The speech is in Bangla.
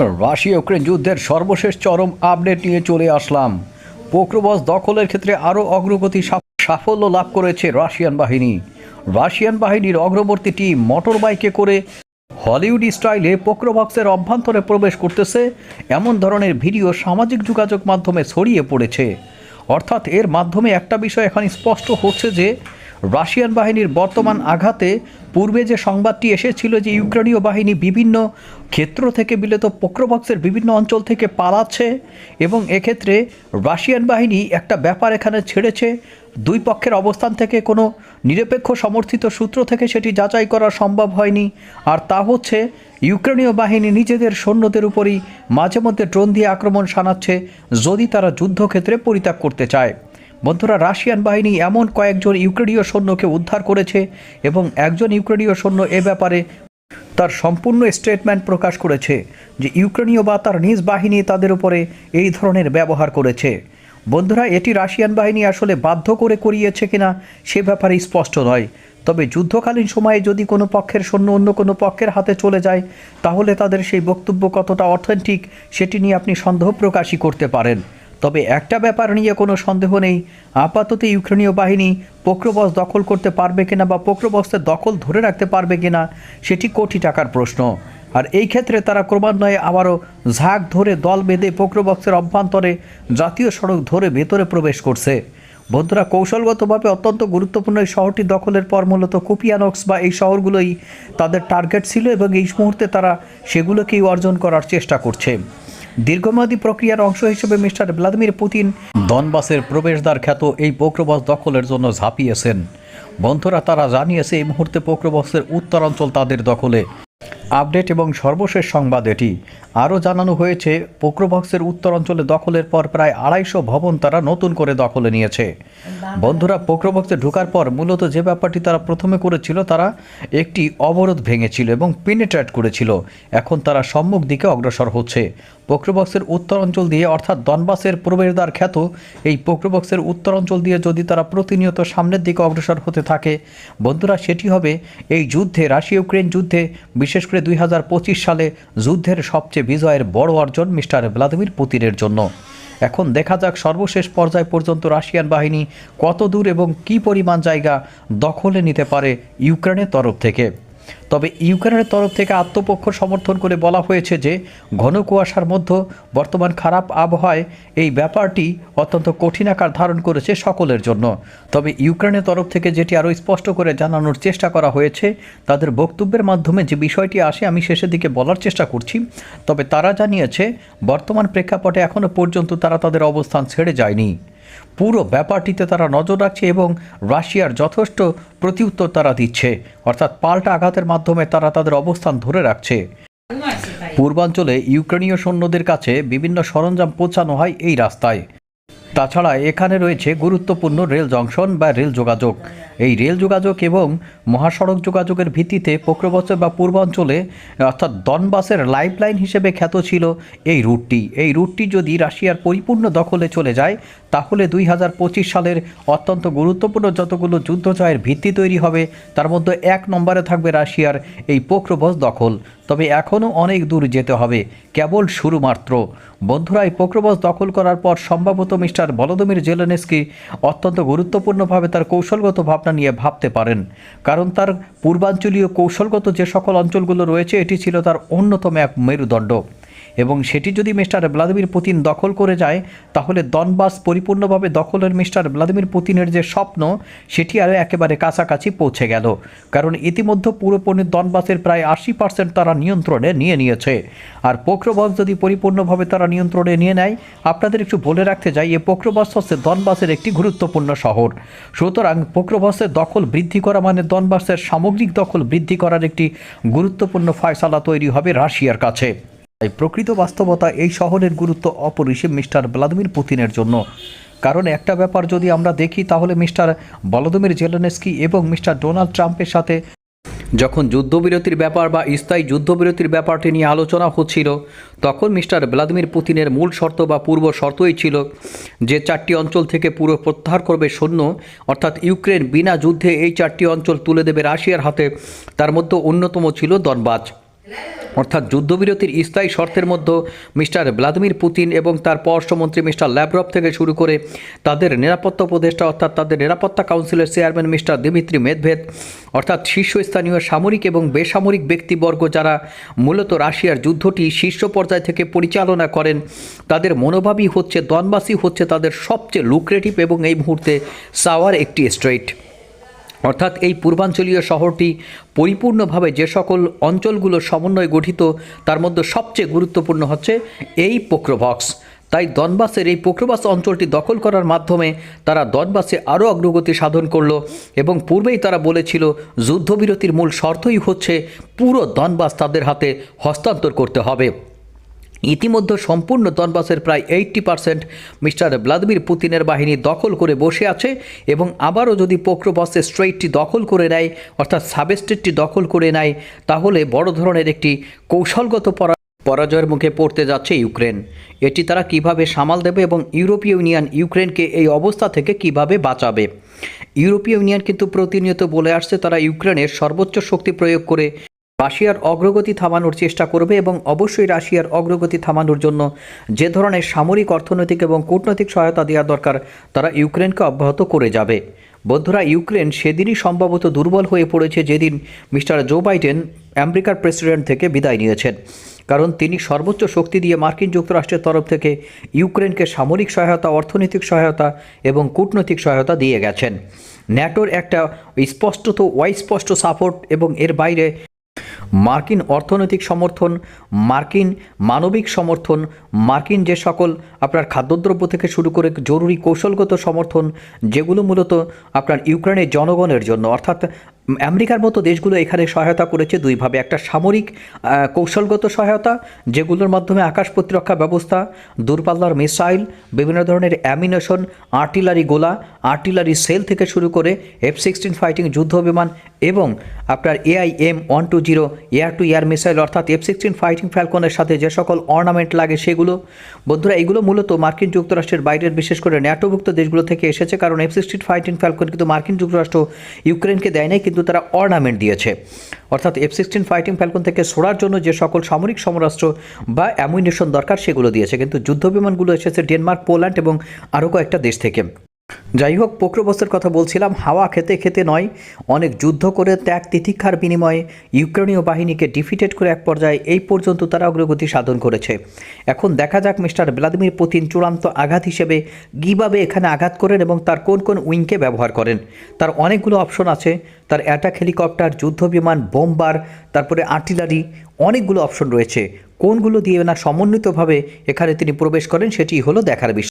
রাশিয়া ইউক্রেন যুদ্ধের সর্বশেষ চরম আপডেট নিয়ে চলে আসলাম। পোক্রোবস দখলের ক্ষেত্রে আরও অগ্রগতি সাফল্য লাভ করেছে রাশিয়ান বাহিনী। রাশিয়ান বাহিনীর অগ্রবর্তী টিম মোটর বাইকে করে হলিউড স্টাইলে পোক্রোবক্সের অভ্যন্তরে প্রবেশ করতেছে। এমন ধরনের ভিডিও সামাজিক যোগাযোগ মাধ্যমে ছড়িয়ে পড়েছে। অর্থাৎ এর মাধ্যমে একটা বিষয় এখন স্পষ্ট হচ্ছে যে রাশিয়ান বাহিনীর বর্তমান আঘাতে পূর্বে যে সংবাদটি এসেছিল যে ইউক্রেনীয় বাহিনী বিভিন্ন ক্ষেত্র থেকে বিলেত পোক্রোবক্সের বিভিন্ন অঞ্চল থেকে পালাচ্ছে এবং এক্ষেত্রে রাশিয়ান বাহিনী একটা ব্যাপার এখানে ছেড়েছে। দুই পক্ষের অবস্থান থেকে কোনো নিরপেক্ষ সমর্থিত সূত্র থেকে সেটি যাচাই করা সম্ভব হয়নি। আর তা হচ্ছে, ইউক্রেনীয় বাহিনী নিজেদের সৈন্যদের উপরই মাঝে মধ্যে ড্রোন দিয়ে আক্রমণ শানাচ্ছে, যদি তারা যুদ্ধক্ষেত্রে পরিত্যাগ করতে চায়। বন্ধুরা, রাশিয়ান বাহিনী এমন কয়েকজন ইউক্রেনীয় সৈন্যকে উদ্ধার করেছে এবং একজন ইউক্রেনীয় সৈন্য এ ব্যাপারে তার সম্পূর্ণ স্টেটমেন্ট প্রকাশ করেছে যে ইউক্রেনীয় বা তার নিজ বাহিনী তাদের উপরে এই ধরনের ব্যবহার করেছে। বন্ধুরা, এটি রাশিয়ান বাহিনী আসলে বাধ্য করে করিয়েছে কিনা সে ব্যাপারে স্পষ্ট নয়। তবে যুদ্ধকালীন সময়ে যদি কোনো পক্ষের সৈন্য অন্য কোনো পক্ষের হাতে চলে যায়, তাহলে তাদের সেই বক্তব্য কতটা অথেন্টিক সেটি নিয়ে আপনি সন্দেহ প্রকাশই করতে পারেন। তবে একটা ব্যাপার নিয়ে কোনো সন্দেহ নেই। আপাতত ইউক্রেনীয় বাহিনী পোক্রোবস দখল করতে পারবে কিনা বা পোক্রোবক্সের দখল ধরে রাখতে পারবে কিনা, সেটি কোটি টাকার প্রশ্ন। আর এই ক্ষেত্রে তারা ক্রমান্বয়ে আবারও ঝাঁক ধরে দল বেঁধে পোক্রোবক্সের অভ্যন্তরে জাতীয় সড়ক ধরে ভেতরে প্রবেশ করছে। বন্ধুরা, কৌশলগতভাবে অত্যন্ত গুরুত্বপূর্ণ এই শহরটি দখলের পর মূলত কুপিয়ানক্স বা এই শহরগুলোই তাদের টার্গেট ছিল এবং এই মুহূর্তে তারা সেগুলোকেই অর্জন করার চেষ্টা করছে। দীর্ঘমেয়াদী প্রক্রিয়ার অংশ হিসেবে মিস্টার ভ্লাদিমির পুতিন দনবাসের প্রবেশদ্বার খ্যাত এই পোক্রবাস দখলের জন্য ঝাঁপিয়েছেন। বন্ধুরা তারা জানিয়েছে, এই মুহূর্তে পোক্রবাসের উত্তরাঞ্চল তাদের দখলে। আপডেট এবং সর্বশেষ সংবাদ এটি। আরও জানানো হয়েছে পোক্রোবক্সের উত্তরাঞ্চলে দখলের পর প্রায় আড়াইশো ভবন তারা নতুন করে দখলে নিয়েছে। বন্ধুরা পোক্রোবক্সে ঢোকার পর মূলত যে ব্যাপারটি তারা প্রথমে করেছিল, তারা একটি অবরোধ ভেঙেছিল এবং পেনেট্রেট করেছিল। এখন তারা সম্মুখ দিকে অগ্রসর হচ্ছে। পোক্রোভক্সের উত্তর অঞ্চল দিয়ে, অর্থাৎ দনবাসের প্রবেশদ্বার খ্যাত, এই পোক্রোভক্সের উত্তর অঞ্চল দিয়ে যদি তারা প্রতিনিয়ত সামনের দিকে অগ্রসর হতে থাকে, বন্ধুরা, সেটি হবে এই যুদ্ধে রাশিয়া ইউক্রেন যুদ্ধে বিশেষ করে দুই হাজার পঁচিশ সালে যুদ্ধের সবচেয়ে বিজয়ের বড় অর্জন মিস্টার ভ্লাদিমির পুতিনের জন্য। এখন দেখা যাক সর্বশেষ পর্যায় পর্যন্ত রাশিয়ান বাহিনী কত দূর এবং কি পরিমাণ জায়গা দখলে নিতে পারে ইউক্রেনের তরফ থেকে। তবে ইউক্রেনের তরফ থেকে আত্মপক্ষ সমর্থন করে বলা হয়েছে যে, ঘন কুয়াশার মধ্যে বর্তমান খারাপ আবহাওয়ায় এই ব্যাপারটি অত্যন্ত কঠিন আকার ধারণ করেছে সকলের জন্য। তবে ইউক্রেনের তরফ থেকে যেটি আরও স্পষ্ট করে জানানোর চেষ্টা করা হয়েছে, তাদের বক্তব্যের মাধ্যমে যে বিষয়টি আসে আমি শেষের দিকে বলার চেষ্টা করছি। তবে তারা জানিয়েছে, বর্তমান প্রেক্ষাপটে এখনও পর্যন্ত তারা তাদের অবস্থান ছেড়ে যায়নি। পুরো ব্যাপারটিতে তারা নজর রাখছে এবং রাশিয়ার যথেষ্ট প্রতিউত্তর তারা দিচ্ছে। অর্থাৎ পাল্টা আঘাতের মাধ্যমে তারা তাদের অবস্থান ধরে রাখছে। পূর্বাঞ্চলে ইউক্রেনীয় সৈন্যদের কাছে বিভিন্ন সরঞ্জাম পৌঁছানো হয় এই রাস্তায়। তাছাড়া এখানে রয়েছে গুরুত্বপূর্ণ রেল জংশন বা রেল যোগাযোগ। এই রেল যোগাযোগ এবং মহাসড়ক যোগাযোগের ভিত্তিতে পোক্রবচর বা পূর্বাঞ্চলে, অর্থাৎ দনবাসের লাইফলাইন হিসেবে খ্যাত ছিল এই রুটটি। এই রুটটি যদি রাশিয়ার পরিপূর্ণ দখলে চলে যায়, তাহলে দুই হাজার পঁচিশ সালের অত্যন্ত গুরুত্বপূর্ণ যতগুলো যুদ্ধ জয়ের ভিত্তি তৈরি হবে, তার মধ্যে এক নম্বরে থাকবে রাশিয়ার এই পোক্রবস দখল। তবে এখনও অনেক দূর যেতে হবে, কেবল শুরু মাত্র বন্ধুরা দখল করার পর সম্ভবত মিস্টার ভলোদমির জেলেনেস্কি অত্যন্ত গুরুত্বপূর্ণভাবে তার কৌশলগত ভাবনা নিয়ে ভাবতে পারেন, কারণ তার পূর্বাঞ্চলীয় কৌশলগত যে সকল অঞ্চলগুলো রয়েছে, এটি ছিল তার অন্যতম এক মেরুদণ্ড। এবং সেটি যদি মিস্টার ভ্লাদিমির পুতিন দখল করে যায়, তাহলে দনবাস পরিপূর্ণভাবে দখলের মিস্টার ভ্লাদিমির পুতিনের যে স্বপ্ন, সেটি আরও একেবারে কাছাকাছি পৌঁছে গেল। কারণ ইতিমধ্যে পুরোপুরি দনবাসের প্রায় আশি পার্সেন্ট তারা নিয়ন্ত্রণে নিয়ে নিয়েছে। আর পোক্রবাস যদি পরিপূর্ণভাবে তারা নিয়ন্ত্রণে নিয়ে নেয়, আপনাদের একটু বলে রাখতে যাই এই পোক্রবাস হচ্ছে দনবাসের একটি গুরুত্বপূর্ণ শহর। সুতরাং পোক্রবাসের দখল বৃদ্ধি করা মানে দনবাসের সামগ্রিক দখল বৃদ্ধি করার একটি গুরুত্বপূর্ণ ফয়সালা তৈরি হবে রাশিয়ার কাছে। তাই প্রকৃত বাস্তবতা এই শহরের গুরুত্ব অপরিসীম মিস্টার ভ্লাদিমির পুতিনের জন্য। কারণ একটা ব্যাপার যদি আমরা দেখি, তাহলে মিস্টার ভলোদিমির জেলেনস্কি এবং মিস্টার ডোনাল্ড ট্রাম্পের সাথে যখন যুদ্ধবিরতির ব্যাপার বা স্থায়ী যুদ্ধবিরতির ব্যাপারটি নিয়ে আলোচনা হচ্ছিল, তখন মিস্টার ভ্লাদিমির পুতিনের মূল শর্ত বা পূর্ব শর্তই ছিল যে চারটি অঞ্চল থেকে পুরো প্রত্যাহার করবে সৈন্য, অর্থাৎ ইউক্রেন বিনা যুদ্ধে এই চারটি অঞ্চল তুলে দেবে রাশিয়ার হাতে। তার মধ্যে অন্যতম ছিল দনবাজ। অর্থাৎ যুদ্ধবিরতির স্থায়ী শর্তের মধ্যে মিস্টার ভ্লাদিমির পুতিন এবং তার পররাষ্ট্রমন্ত্রী মিস্টার ল্যাব্রভ থেকে শুরু করে তাদের নিরাপত্তা উপদেষ্টা অর্থাৎ তাদের নিরাপত্তা কাউন্সিলের চেয়ারম্যান মিস্টার দিমিত্রি মেদভেদ, অর্থাৎ শীর্ষস্থানীয় সামরিক এবং বেসামরিক ব্যক্তিবর্গ যারা মূলত রাশিয়ার যুদ্ধটি শীর্ষ পর্যায় থেকে পরিচালনা করেন, তাদের মনোভাবই হচ্ছে দনবাসী হচ্ছে তাদের সবচেয়ে লুক্রেটিভ এবং এই মুহূর্তে সাওয়ার একটি স্ট্রেট অর্থাৎ এই পূর্বাঞ্চলীয় শহরটি পরিপূর্ণভাবে যে সকল অঞ্চলগুলো সমন্বয়ে গঠিত, তার মধ্যে সবচেয়ে গুরুত্বপূর্ণ হচ্ছে এই পোক্রোভক্স। তাই দনবাসের এই পোক্রোবাস অঞ্চলটি দখল করার মাধ্যমে তারা দনবাসে আরও অগ্রগতি সাধন করল এবং পূর্বেই তারা বলেছিল, যুদ্ধবিরতির মূল শর্তই হচ্ছে পুরো দনবাস তাদের হাতে হস্তান্তর করতে হবে। ইতিমধ্যে সম্পূর্ণ দনবাসের প্রায় এইট্টি পার্সেন্ট মিস্টার ভ্লাদিমির পুতিনের বাহিনী দখল করে বসে আছে এবং আবারও যদি পোক্রোবসের স্ট্রেইটটি দখল করে নেয়, অর্থাৎ সাবেস্টেটটি দখল করে নেয়, তাহলে বড় ধরনের একটি কৌশলগত পরা পরাজয়ের মুখে পড়তে যাচ্ছে ইউক্রেন। এটি তারা কীভাবে সামাল দেবে এবং ইউরোপীয় ইউনিয়ন ইউক্রেনকে এই অবস্থা থেকে কীভাবে বাঁচাবে? ইউরোপীয় ইউনিয়ন কিন্তু প্রতিনিয়ত বলে আসছে, তারা ইউক্রেনের সর্বোচ্চ শক্তি প্রয়োগ করে রাশিয়ার অগ্রগতি থামানোর চেষ্টা করবে এবং অবশ্যই রাশিয়ার অগ্রগতি থামানোর জন্য যে ধরনের সামরিক, অর্থনৈতিক এবং কূটনৈতিক সহায়তা দেওয়া দরকার তারা ইউক্রেনকে অব্যাহত করে যাবে। বন্ধুরা, ইউক্রেন সেদিনই সম্ভবত দুর্বল হয়ে পড়েছে যেদিন মিস্টার জো বাইডেন আমেরিকার প্রেসিডেন্ট থেকে বিদায় নিয়েছেন। কারণ তিনি সর্বোচ্চ শক্তি দিয়ে মার্কিন যুক্তরাষ্ট্রের তরফ থেকে ইউক্রেনকে সামরিক সহায়তা, অর্থনৈতিক সহায়তা এবং কূটনৈতিক সহায়তা দিয়ে গেছেন। ন্যাটোর একটা স্পষ্টত, অস্পষ্ট সাপোর্ট এবং এর বাইরে মার্কিন অর্থনৈতিক সমর্থন, মার্কিন মানবিক সমর্থন, মার্কিন যে সকল আপনার খাদ্যদ্রব্য থেকে শুরু করে জরুরি কৌশলগত সমর্থন, যেগুলো মূলত আপনার ইউক্রেনের জনগণের জন্য, অর্থাৎ আমেরিকার মতো দেশগুলো এখানে সহায়তা করেছে দুইভাবে একটা সামরিক কৌশলগত সহায়তা, যেগুলোর মাধ্যমে আকাশ প্রতিরক্ষা ব্যবস্থা, দূরপাল্লার মিসাইল, বিভিন্ন ধরনের অ্যামিনেশন, আর্টিলারি গোলা, আর্টিলারি সেল থেকে শুরু করে এফ সিক্সটিন ফাইটিং যুদ্ধ বিমান এবং আপনার AIM one two zero air to air missile অর্থাৎ এফ সিক্সটিন ফাইটিং ফ্যালকনের সাথে যে সকল অর্নামেন্ট লাগে সেগুলো। বন্ধুরা, এগুলো মূলত মার্কিন যুক্তরাষ্ট্রের বাইরের, বিশেষ করে ন্যাটোভুক্ত দেশগুলো থেকে এসেছে, কারণ এফ সিক্সটিন ফাইটিং ফ্যালকন কিন্তু মার্কিন যুক্তরাষ্ট্র ইউক্রেনকে দেয় নাই কিন্তু তারা অর্নামেন্ট দিয়েছে। অর্থাৎ এফ সিক্সটিন ফাইটিং ফ্যালকন থেকে সরার জন্য যে সকল সামরিক সমরাস্ত্র বা অ্যামুনেশন দরকার সেগুলো দিয়েছে। কিন্তু যুদ্ধ বিমানগুলো এসেছে ডেনমার্ক, পোল্যান্ড এবং আরও কয়েকটা দেশ থেকে। যাই হোক, পোক্রোবস্তের কথা বলছিলাম, হাওয়া খেতে খেতে নয়, অনেক যুদ্ধ করে ত্যাগ তিতিক্ষার বিনিময়ে ইউক্রেনীয় বাহিনীকে ডিফিটেড করে এক পর্যায়ে এই পর্যন্ত তারা অগ্রগতি সাধন করেছে। এখন দেখা যাক মিস্টার ভ্লাদিমির পুতিন চূড়ান্ত আঘাত হিসেবে কীভাবে এখানে আঘাত করেন এবং তার কোন কোন উইংকে ব্যবহার করেন। তার অনেকগুলো অপশন আছে, তার অ্যাটাক হেলিকপ্টার, যুদ্ধ বিমান, বোমবার, তারপরে আর্টিলারি, অনেকগুলো অপশন রয়েছে। কোনগুলো দিয়ে না সমন্বিতভাবে এখানে তিনি প্রবেশ করেন, সেটি হলো দেখার বিষয়।